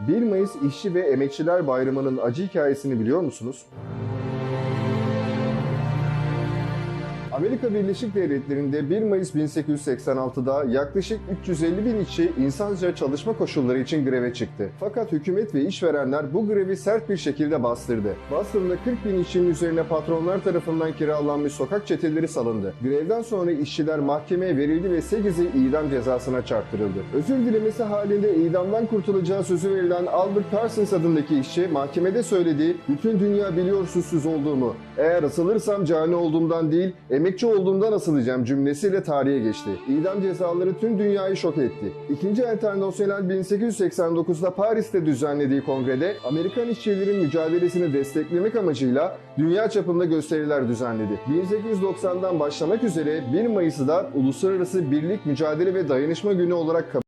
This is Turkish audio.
1 Mayıs İşçi ve Emekçiler Bayramı'nın acı hikayesini biliyor musunuz? Amerika Birleşik Devletleri'nde 1 Mayıs 1886'da yaklaşık 350 bin işçi insanca çalışma koşulları için greve çıktı. Fakat hükümet ve işverenler bu grevi sert bir şekilde bastırdı. Boston'da 40 bin işçinin üzerine patronlar tarafından kiralanmış sokak çeteleri salındı. Grevden sonra işçiler mahkemeye verildi ve 8'i idam cezasına çarptırıldı. Özür dilemesi halinde idamdan kurtulacağı sözü verilen Albert Parsons adındaki işçi mahkemede söylediği bütün dünya biliyor suçsuz olduğumu. Eğer asılırsam cani olduğumdan değil, emekçi olduğumdan asılacağım cümlesiyle tarihe geçti. İdam cezaları tüm dünyayı şok etti. İkinci Enternasyonel 1889'da Paris'te düzenlediği kongrede Amerikan işçilerin mücadelesini desteklemek amacıyla dünya çapında gösteriler düzenledi. 1890'dan başlamak üzere 1 Mayıs'ı da Uluslararası Birlik Mücadele ve Dayanışma Günü olarak kabul